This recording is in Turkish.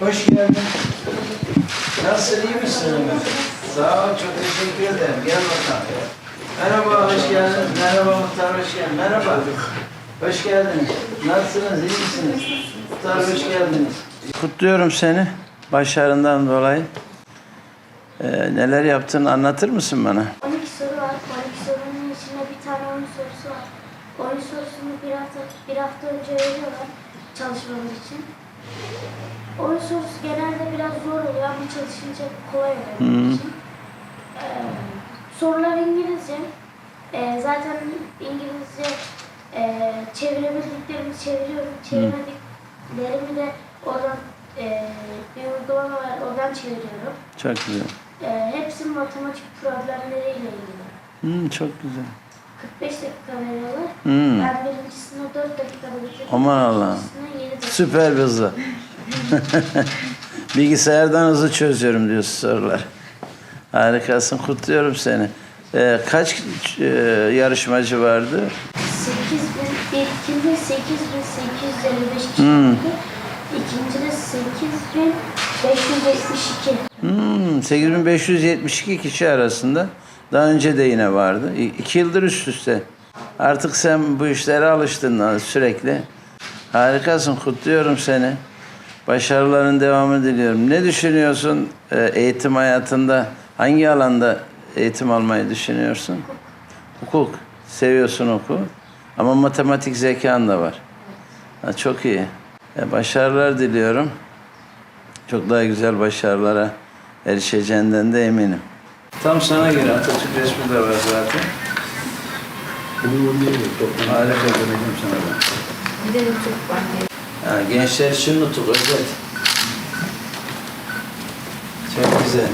Hoş geldin. Nasılsın, iyi misin? Sağ ol, çok teşekkür ederim. Gel bakalım. Merhaba, hoş geldin. Merhaba Muhtar, hoş geldin. Merhaba. Hoş geldiniz. Nasılsınız, iyi misiniz? Muhtar, hoş geldiniz. Kutluyorum seni başarından dolayı. Ee, neler yaptığını anlatır mısın bana? 12 soru var. 12 sorunun içinde bir tane oyun sorusu var. Oyun sorusunu bir hafta, bir hafta önce veriyorlar çalışmamız için. Oyun sorusu genelde biraz zor oluyor ama çalışınca kolay oluyor için. Ee, sorular İngilizce. Ee, zaten İngilizce e, çevirebildiklerimi çeviriyorum. Çeviremediklerimi de oradan e, bir uygulama var. Oradan çeviriyorum. Çok güzel. Ee, hepsi matematik problemleriyle ilgili. Hmm, çok güzel. 45 dakika veriyorlar. Hmm. Ben birincisine 4 dakikada bitirdim. Aman Allah'ım. İkincisine 7 dakika. Süper bir hızlı. Bilgisayardan hızlı çözüyorum diyorsun sorular. Harikasın, kutluyorum seni. Ee, kaç e, yarışmacı vardı? 8 bin, ilkinde 8855 kişi Hmm. vardı. İkincide 8572. Hmm, 8572 kişi arasında. Daha önce de yine vardı. İki yıldır üst üste. Artık sen bu işlere alıştın sürekli. Harikasın, kutluyorum seni. Başarıların devamını diliyorum. Ne düşünüyorsun e, eğitim hayatında? Hangi alanda eğitim almayı düşünüyorsun? Hukuk. Seviyorsun hukuku. Ama matematik zekan da var. Ha, çok iyi. E, başarılar diliyorum. Çok daha güzel başarılara erişeceğinden de eminim. Tam sana göre Atatürk resmi de var zaten. Harika ben. De çok var. Ha, gençler için nutuk özet. Çok güzel.